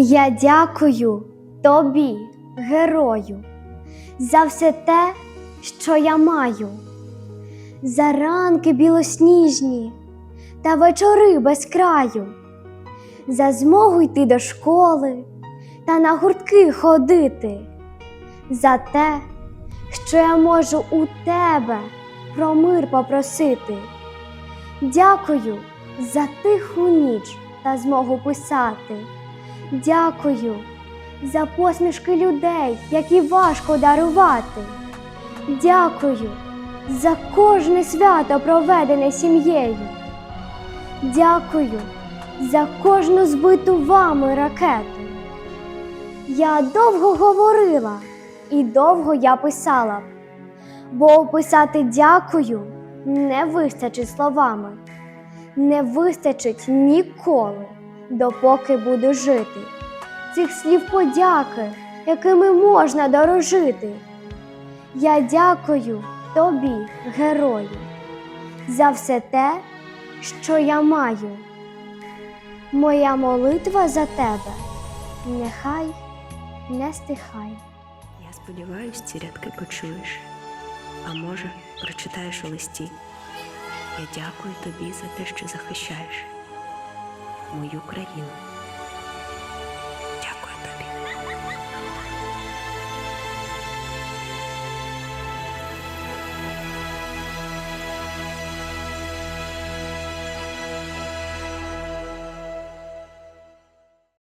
Я дякую тобі, герою, за все те, що я маю, за ранки білосніжні та вечори без краю, за змогу йти до школи та на гуртки ходити, за те, що я можу у тебе про мир попросити. Дякую за тиху ніч та змогу писати. Дякую за посмішки людей, які важко дарувати. Дякую за кожне свято, проведене сім'єю. Дякую за кожну збиту вами ракету. Я довго говорила і довго я писала, бо описати дякую не вистачить словами, не вистачить ніколи, допоки буду жити. Цих слів подяки, якими можна дорожити. Я дякую тобі, герою, за все те, що я маю. Моя молитва за тебе нехай не стихай. Я сподіваюсь, ці рядки почуєш, а може, прочитаєш у листі. Я дякую тобі за те, що захищаєш мою країну.